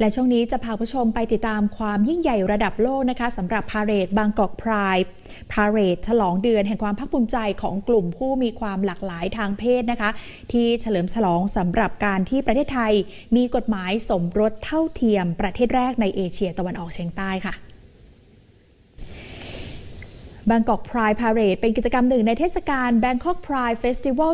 และช่วงนี้จะพาผู้ชมไปติดตามความยิ่งใหญ่ระดับโลกนะคะสำหรับพาเรดบางกอกพรายพาเรดฉลองเดือนแห่งความภาคภูมิใจของกลุ่มผู้มีความหลากหลายทางเพศนะคะ ที่เฉลิมฉลองสำหรับการที่ประเทศไทย มีกฎหมายสมรสเท่าเทียมประเทศแรกในเอเชียตะวันออกเฉียงใต้ค่ะ บางกอกพรายพาเรดเป็นกิจกรรมหนึ่งในเทศกาล Bangkok Pride Festival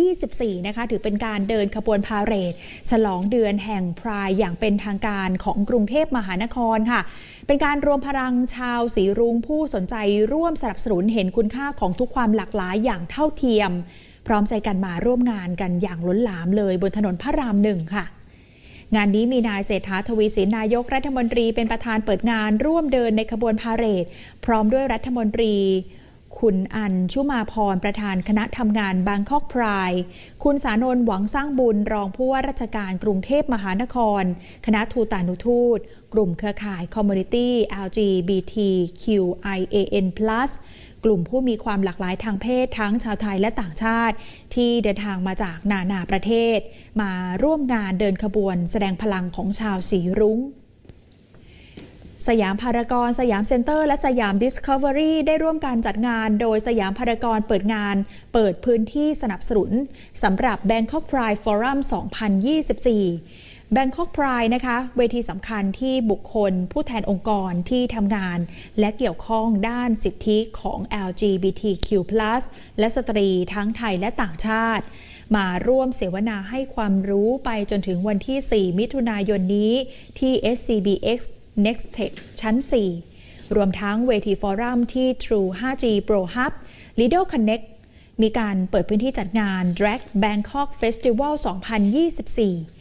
2024 นะคะ ถือเป็นการเดินขบวนพาเรด ฉลองเดือนแห่งพรายอย่างเป็นทางการของกรุงเทพมหานครค่ะ เป็นการรวมพลังชาวสีรุ้งผู้สนใจร่วมสนับสนุนเห็นคุณค่าของทุกความหลากหลายอย่างเท่าเทียม พร้อมใจกันมาร่วมงานกันอย่างล้นหลามเลยบนถนนพระรามหนึ่งค่ะ งานนี้มีนายเศรษฐาทวีสินนายกรัฐมนตรีเป็นประธานเปิดงานร่วมเดินในขบวนพาเหรด พร้อมด้วยรัฐมนตรีคุณอัญชุมาพรประธานคณะทำงานบางคอกพราย คุณสานนท์หวังสร้างบุญรองผู้ว่าราชการกรุงเทพมหานคร คณะทูตานุทูต กลุ่มเครือข่าย Community LGBTQIAN+ กลุ่มผู้มีความหลากหลายทางเพศทั้งชาวไทยและต่างชาติ ที่เดินทางมาจากนานาประเทศ มาร่วมงานเดินขบวนแสดงพลังของชาวสีรุง้งสยามพารากอนสยามเซ็นเตอร์ และสยามดิสคัฟเวอรี่ได้ร่วมการจัดงาน โดยสยามพารากอนเปิดงาน เปิดพื้นที่สนับสนุนสำหรับ Bangkok Pride Forum 2024 Bangkok Pride นะคะ เวทีสำคัญที่บุคคลผู้แทนองค์กรที่ทำงาน และเกี่ยวข้องด้านสิทธิของ LGBTQ+ และสตรีทั้งไทยและต่างชาติ มาร่วมเสวนาให้ความรู้ไปจนถึงวันที่ 4 มิถุนายนนี้ที่ SCBX Next Tech ชั้น 4 รวมทั้งเวทีฟอรัมที่ True 5G Pro Hub Lido Connect มีการเปิดพื้นที่จัดงาน Drag Bangkok Festival 2024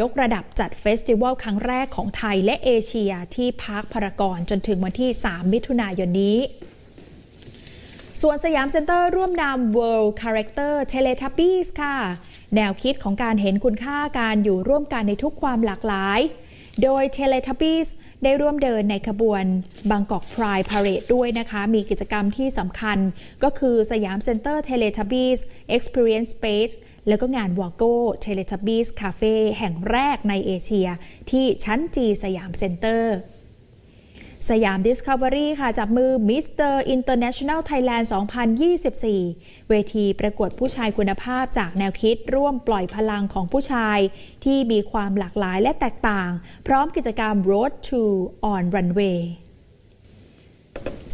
ยกระดับจัดเฟสติวัลครั้งแรกของไทยและเอเชียที่พาร์คพารากอนจนถึงวันที่ 3 มิถุนายนนี้ส่วนสยามเซ็นเตอร์ร่วมนำ World Character Teletubbies ค่ะ แนวคิดของการเห็นคุณค่าการอยู่ร่วมกันในทุกความหลากหลาย โดย Teletubbies ได้ร่วมเดินในขบวนบางกอกพรายพาเรดด้วยนะคะ มีกิจกรรมที่สำคัญก็คือสยามเซ็นเตอร์ Teletubbies Experience Space แล้วก็งานวอโก้เทเลทับบี้สคาเฟ่แห่งแรกในเอเชีย ที่ชั้นจีสยามเซ็นเตอร์ สยามดิสคัฟเวอรี่ค่ะ จับมือมิสเตอร์อินเตอร์เนชั่นแนลไทยแลนด์2024 เวทีประกวดผู้ชายคุณภาพจากแนวคิดร่วมปล่อยพลังของผู้ชาย ที่มีความหลากหลายและแตกต่าง พร้อมกิจกรรม Road to on Runway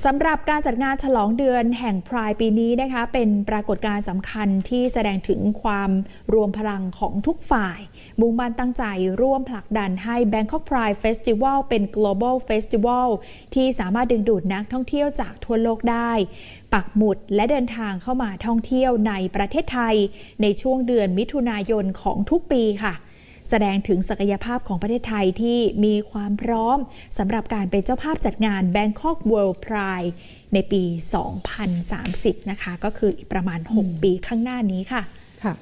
สำหรับการจัดงานฉลองเดือนแห่งพรายปีนี้นะคะ เป็นปรากฏการณ์สำคัญที่แสดงถึงความรวมพลังของทุกฝ่าย มุ่งมั่นตั้งใจร่วมผลักดันให้ Bangkok Pride Festival เป็น global festival ที่สามารถดึงดูดนักท่องเที่ยวจากทั่วโลกได้ ปักหมุดและเดินทางเข้ามาท่องเที่ยวในประเทศไทย ในช่วงเดือนมิถุนายนของทุกปีค่ะ ดงถึงศักยภาพของประเทศไทยที่มีความพร้อมสำหรับการเป็นเจ้าภาพจัดงาน Bangkok World Pride ในปี 2030 นะคะ ก็คืออีกประมาณ 6 ปีข้างหน้านี้ค่ะค่ะ